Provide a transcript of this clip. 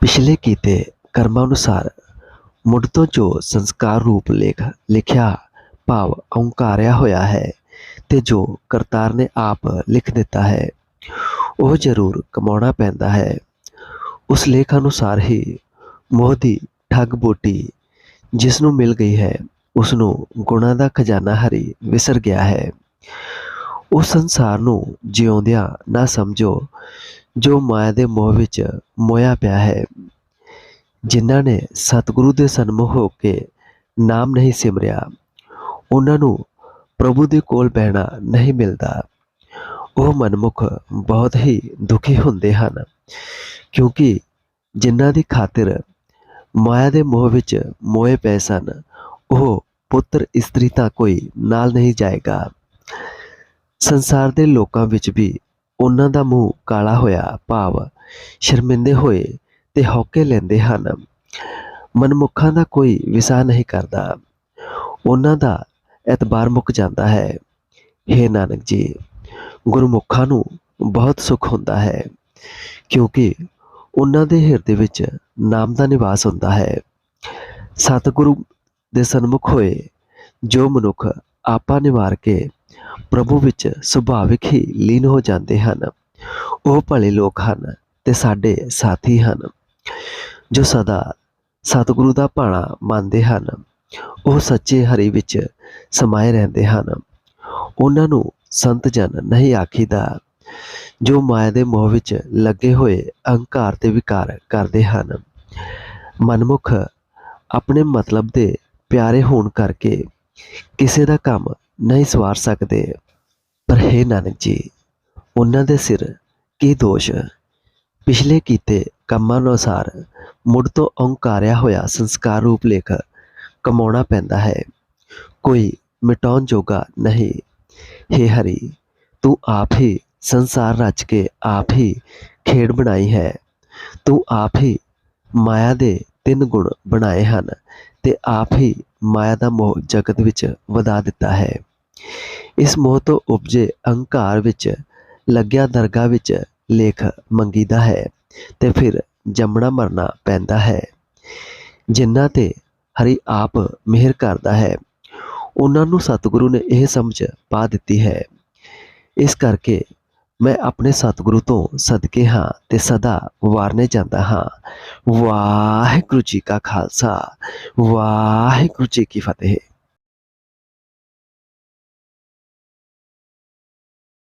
ਪਿਛਲੇ ਕੀਤੇ ਕਰਮਾਂ ਅਨੁਸਾਰ ਮੁੱਢ ਤੋਂ ਜੋ ਸੰਸਕਾਰ ਰੂਪ ਲੇਖ ਲਿਖਿਆ ਭਾਵ ਓਂਕਾਰਿਆ ਹੋਇਆ ਹੈ ਤੇ ਜੋ ਕਰਤਾਰ ਨੇ ਆਪ ਲਿਖ ਦਿੱਤਾ ਹੈ, ਉਹ ਜ਼ਰੂਰ ਕਮਾਉਣਾ ਪੈਂਦਾ ਹੈ। ਉਸ ਲੇਖ ਅਨੁਸਾਰ ਹੀ ਮੋਹ ਦੀ ਠੱਗ ਬੋਟੀ ਜਿਸ ਨੂੰ ਮਿਲ ਗਈ ਹੈ, ਉਸ ਨੂੰ ਗੁਣਾਂ ਦਾ ਖਜ਼ਾਨਾ ਹਰੀ ਵਿਸਰ ਗਿਆ ਹੈ। ਉਸ ਸੰਸਾਰ ਨੂੰ ਜਿਉਂਦਿਆਂ ਨਾ ਸਮਝੋ ਜੋ ਮਾਇਆ ਦੇ ਮੋਹ ਵਿੱਚ ਮੋਇਆ ਪਿਆ ਹੈ, ਜਿਨ੍ਹਾਂ ਨੇ ਸਤਿਗੁਰੂ ਦੇ ਸਨਮੁਖ ਹੋ ਕੇ ਨਾਮ ਨਹੀਂ ਸਿਮਰਿਆ, ਉਹਨਾਂ ਨੂੰ ਪ੍ਰਭੂ ਦੇ ਕੋਲ ਬਹਿਣਾ ਨਹੀਂ ਮਿਲਦਾ। ਉਹ ਮਨਮੁਖ ਬਹੁਤ ਹੀ ਦੁਖੀ ਹੁੰਦੇ ਹਨ, ਕਿਉਂਕਿ ਜਿਨ੍ਹਾਂ ਦੀ ਖਾਤਰ ਮਾਇਆ ਦੇ ਮੋਹ ਵਿੱਚ ਮੋਏ ਪਏ ਸਨ, ਉਹ ਪੁੱਤਰ ਇਸਤਰੀ ਤਾਂ ਕੋਈ ਨਾਲ ਨਹੀਂ ਜਾਏਗਾ। ਸੰਸਾਰ ਦੇ ਲੋਕਾਂ ਵਿੱਚ ਵੀ ਉਹਨਾਂ ਦਾ ਮੂੰਹ ਕਾਲਾ ਹੋਇਆ, ਭਾਵ ਸ਼ਰਮਿੰਦੇ ਹੋਏ ਤੇ ਹੌਕੇ ਲੈਂਦੇ ਹਨ। ਮਨਮੁੱਖਾਂ ਦਾ ਕੋਈ ਵਿਸਾਹ ਨਹੀਂ ਕਰਦਾ। ਉਹਨਾਂ ਦਾ ਐਤਬਾਰ ਮੁੱਕ ਜਾਂਦਾ ਹੈ। हे ਨਾਨਕ ਜੀ, ਗੁਰਮੁਖਾਂ ਨੂੰ ਬਹੁਤ ਸੁੱਖ ਹੁੰਦਾ ਹੈ, ਕਿਉਂਕਿ ਉਹਨਾਂ ਦੇ ਹਿਰਦੇ ਵਿੱਚ ਨਾਮ ਦਾ ਨਿਵਾਸ ਹੁੰਦਾ ਹੈ। ਸਤਿਗੁਰੂ ਦੇ ਸਨਮੁਖ ਹੋਏ ਜੋ ਮਨੁੱਖ ਆਪਾ ਨਿਵਾਰ ਕੇ ਪ੍ਰਭੂ ਵਿੱਚ ਸੁਭਾਵਿਕ ਹੀ ਲੀਨ ਹੋ ਜਾਂਦੇ ਹਨ। ਉਹ ਭਲੇ ਲੋਕ ਹਨ ਤੇ ਸਾਡੇ ਸਾਥੀ ਹਨ, ਜੋ ਸਦਾ ਸਤਿਗੁਰੂ ਦਾ ਭਾਣਾ ਮੰਨਦੇ ਹਨ। ਉਹ ਸੱਚੇ ਹਰੀ ਵਿੱਚ ਸਮਾਏ ਰਹਿੰਦੇ ਹਨ। ਉਹਨਾਂ ਨੂੰ ਸੰਤ ਜਨ ਨਹੀਂ ਆਖੀਦਾ, ਜੋ ਮਾਇਆ ਦੇ ਮੋਹ ਵਿੱਚ ਲੱਗੇ ਹੋਏ ਅਹੰਕਾਰ ਤੇ ਵਿਕਾਰ ਕਰਦੇ ਹਨ। ਮਨਮੁਖ ਆਪਣੇ ਮਤਲਬ ਦੇ ਪਿਆਰੇ ਹੋਣ ਕਰਕੇ ਕਿਸੇ ਦਾ ਕੰਮ ਨਹੀਂ ਸਵਾਰ ਸਕਦੇ। ਪਰ ਹੈ ਨਾਨਕ ਜੀ, ਉਹਨਾਂ ਦੇ ਸਿਰ ਕੀ ਦੋਸ਼? ਪਿਛਲੇ ਕੀਤੇ ਕੰਮਾਂ ਅਨੁਸਾਰ ਮੁੜ ਤੋਂ ਓੰਕਾਰਿਆ ਹੋਇਆ ਸੰਸਕਾਰ ਰੂਪ ਲੇਖ ਕਮਾਉਣਾ ਪੈਂਦਾ ਹੈ। ਕੋਈ ਮਿਟਾਉਣ ਜੋਗਾ ਨਹੀਂ। ਹੇ ਹਰੀ, ਤੂੰ ਆਪ ਹੀ ਸੰਸਾਰ ਰਚ ਕੇ ਆਪ ਹੀ ਖੇਡ ਬਣਾਈ ਹੈ। ਤੂੰ ਆਪ ਹੀ ਮਾਇਆ ਦੇ ਤਿੰਨ ਗੁਣ ਬਣਾਏ ਹਨ ਤੇ ਆਪ ਹੀ ਮਾਇਆ ਦਾ ਮੋਹ ਜਗਤ ਵਿੱਚ ਵਧਾ ਦਿੱਤਾ ਹੈ। ਇਸ ਮੋਹ ਤੋਂ ਉਪਜੇ ਅਹੰਕਾਰ ਵਿੱਚ ਲੱਗਿਆ ਦਰਗਾ ਵਿੱਚ ਲੇਖ ਮੰਗੀਦਾ ਹੈ ਤੇ ਫਿਰ ਜੰਮਣਾ ਮਰਨਾ ਪੈਂਦਾ ਹੈ। ਜਿਨ੍ਹਾਂ ਤੇ ਹਰੀ ਆਪ ਮਿਹਰ ਕਰਦਾ ਹੈ, ਉਹਨਾਂ ਨੂੰ ਸਤਿਗੁਰੂ ਨੇ ਇਹ ਸਮਝ ਪਾ ਦਿੱਤੀ ਹੈ। ਇਸ ਕਰਕੇ ਮੈਂ ਆਪਣੇ ਸਤਿਗੁਰੂ ਤੋਂ ਸਦਕੇ ਹਾਂ ਤੇ ਸਦਾ ਵਾਰਨੇ ਜਾਂਦਾ ਹਾਂ। ਵਾਹਿਗੁਰੂ ਜੀ ਕਾ ਖਾਲਸਾ, ਵਾਹਿਗੁਰੂ ਜੀ ਕੀ ਫਤਿਹ।